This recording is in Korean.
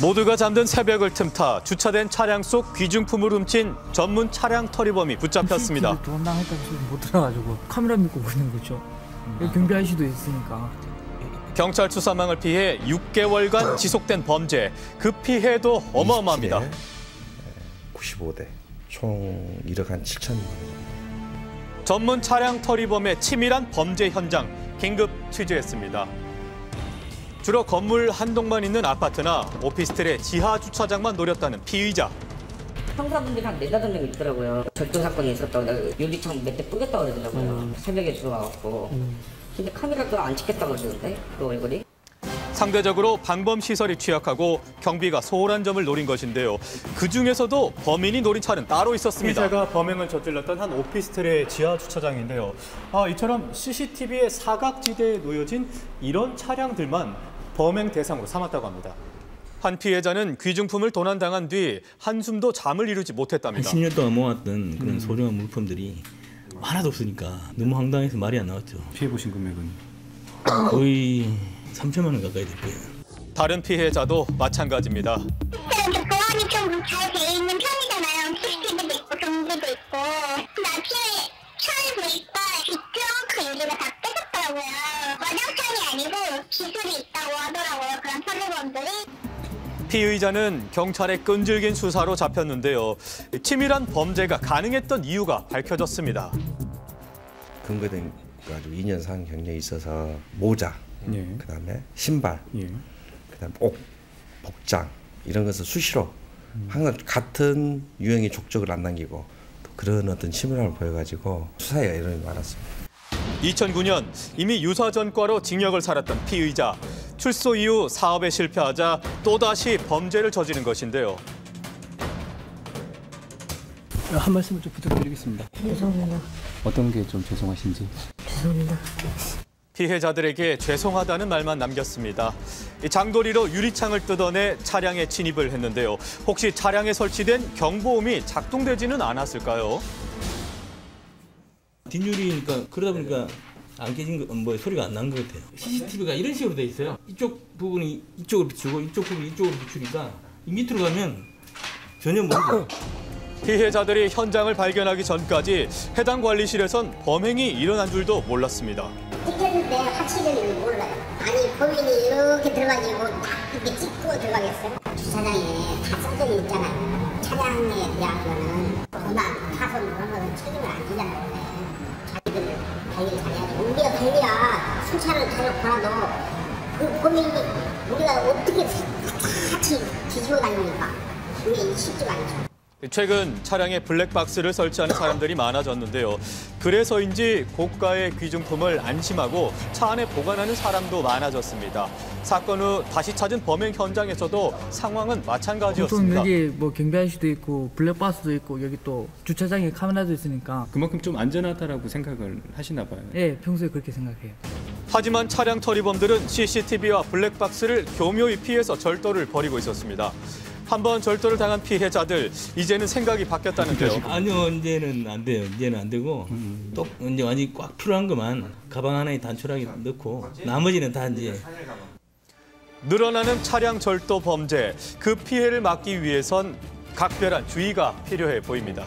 모두가 잠든 새벽을 틈타 주차된 차량 속 귀중품을 훔친 전문 차량 터리범이 붙잡혔습니다. 못 들어가지고 카메라 믿고 보는 거죠. 경비 아저씨도 있으니까. 경찰 수사망을 피해 6개월간 지속된 범죄. 그 피해도 어마어마합니다. 95대 총 1억 한 7천만 원. 전문 차량 터리범의 치밀한 범죄 현장 긴급 취재했습니다. 주로 건물 한 동만 있는 아파트나 오피스텔의 지하 주차장만 노렸다는 피의자. 형사분들이 한 네다섯 명 있더라고요. 절도 사건이 있었다고 내가 유리창 몇 대 뿌렸다고 그러더라고요. 새벽에 들어와갖고. 근데 카메라도 안 찍겠다고 그러는데 그 얼굴이. 상대적으로 방범 시설이 취약하고 경비가 소홀한 점을 노린 것인데요. 그 중에서도 범인이 노린 차는 따로 있었습니다. 피해자가 범행을 저질렀던 한 오피스텔의 지하 주차장인데요. 아, 이처럼 CCTV의 사각지대에 놓여진 이런 차량들만 범행 대상으로 삼았다고 합니다. 한 피해자는 귀중품을 도난당한 뒤 한숨도 잠을 이루지 한 못했답니다. 10년 동안 모았던 그런 소중한 물품들이 하나도 없으니까 너무 황당해서 말이 안 나왔죠. 피해 보신 금액은 거의 3천만 원 가까이 될 거예요. 다른 피해자도 마찬가지입니다. 이렇게 보안이 좀잘돼 있는 편이잖아요. CCTV도 있고 경비도 있고. 근데 아 피의자는 경찰의 끈질긴 수사로 잡혔는데요. 치밀한 범죄가 가능했던 이유가 밝혀졌습니다. 근거된 가지고 2년 상 경력이 있어서 모자, 예. 그다음에 신발, 예. 그다음 옷, 복장 이런 것을 수시로 항상 같은 유형의 족적을 안 남기고 또 그런 어떤 치밀함을 보여가지고 수사에 이름이 많았습니다. 2009년 이미 유사 전과로 징역을 살았던 피의자. 출소 이후 사업에 실패하자 또다시 범죄를 저지른 것인데요. 한 말씀을 좀 부탁드리겠습니다. 죄송합니다. 어떤 게 좀 죄송하신지. 죄송합니다. 피해자들에게 죄송하다는 말만 남겼습니다. 이 장도리로 유리창을 뜯어내 차량에 진입을 했는데요. 혹시 차량에 설치된 경보음이 작동되지는 않았을까요? 뒷유리니까 그러다 보니까 안 깨진 거, 뭐 소리가 안 난 것 같아요. CCTV가 이런 식으로 돼 있어요. 이쪽 부분이 이쪽으로 비추고 이쪽 부분이 이쪽으로 비추니까 이 밑으로 가면 전혀 모르고 피해자들이 현장을 발견하기 전까지 해당 관리실에선 범행이 일어난 줄도 몰랐습니다. 찍혔는데 하치는 몰라요. 아니 범인이 이렇게 들어가지고 딱 이렇게 찍고 들어가겠어요? 주차장에 다 써져 있잖아요. 차량에 대한 거는 도난, 파손 그런 거는 책임을 안 지잖아요. 자기들 관리를 잘해야지. 우리가 계속 보나도 그 범인이 우리가 어떻게 같이 뒤집어 다닙니까? 그게 쉽지가 않죠. 최근 차량에 블랙박스를 설치하는 사람들이 많아졌는데요. 그래서인지 고가의 귀중품을 안심하고 차 안에 보관하는 사람도 많아졌습니다. 사건 후 다시 찾은 범행 현장에서도 상황은 마찬가지였습니다. 여기 뭐 경비 아저씨도 있고 블랙박스도 있고 여기 또 주차장에 카메라도 있으니까 그만큼 좀 안전하다라고 생각을 하시나 봐요. 예 평소에 그렇게 생각해요. 하지만 차량 터리범들은 CCTV와 블랙박스를 교묘히 피해서 절도를 벌이고 있었습니다. 한번 절도를 당한 피해자들 이제는 생각이 바뀌었다는데요. 아니요 이제는 안 돼요. 이제는 안 되고 또 이제 완전히 꽉 필요한 것만 가방 하나에 단촐하게 넣고 나머지는 다 이제 늘어나는 차량 절도 범죄 그 피해를 막기 위해선 각별한 주의가 필요해 보입니다.